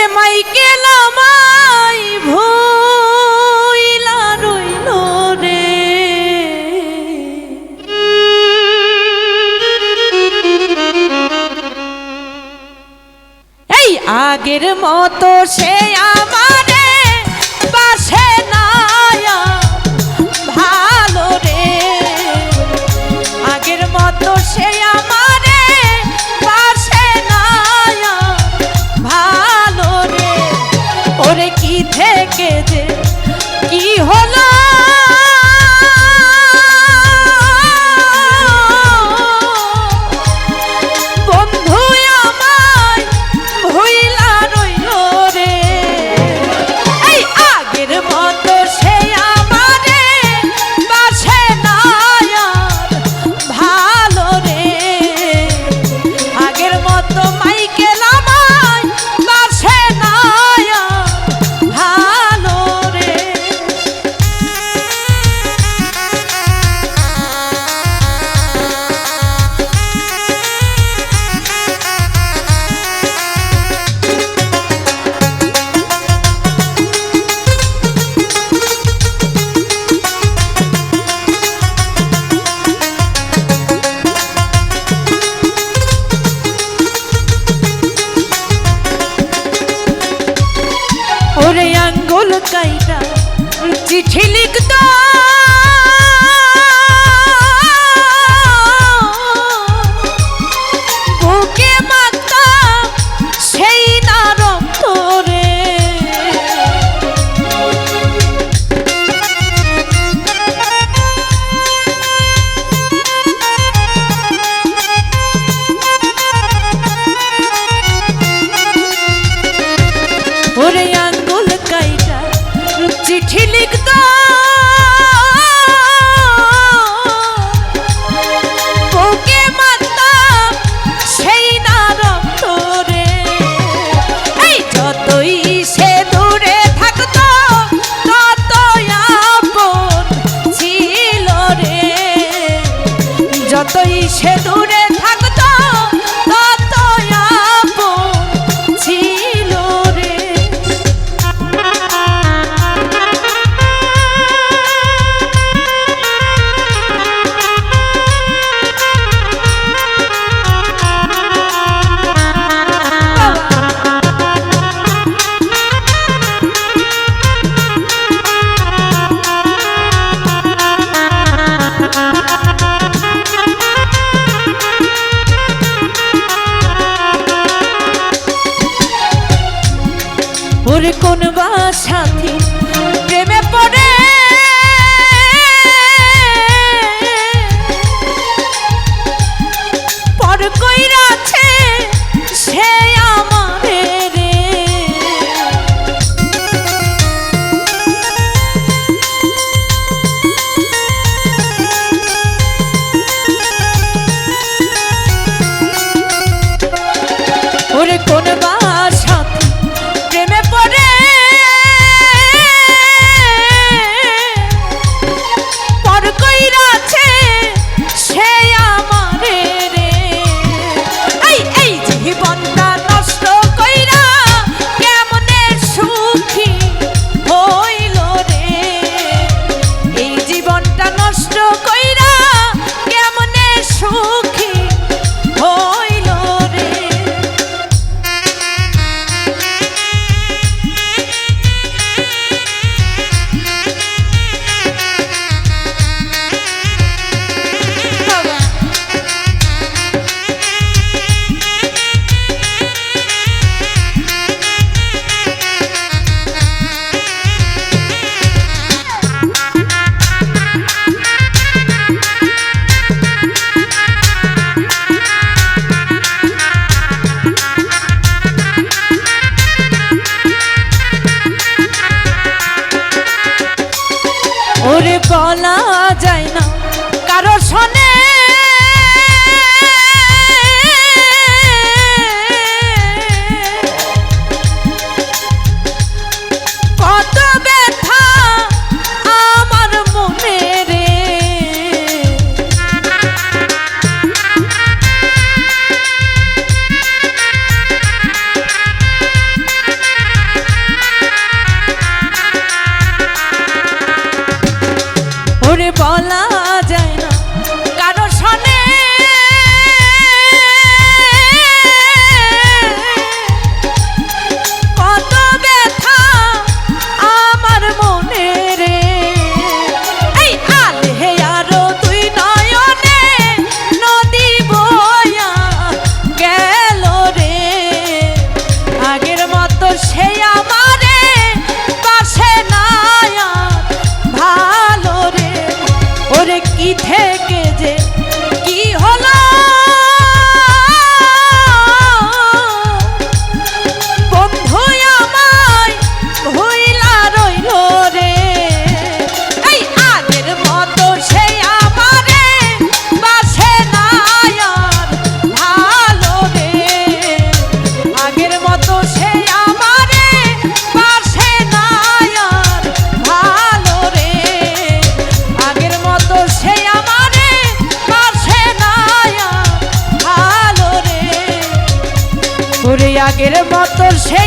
রে মাইকেল আমায় ভইলা রইল রে। এই আগের মতো সে আমার Rico no চলা যায় না। কারোর শোনে থেকে যে আগের মতো সে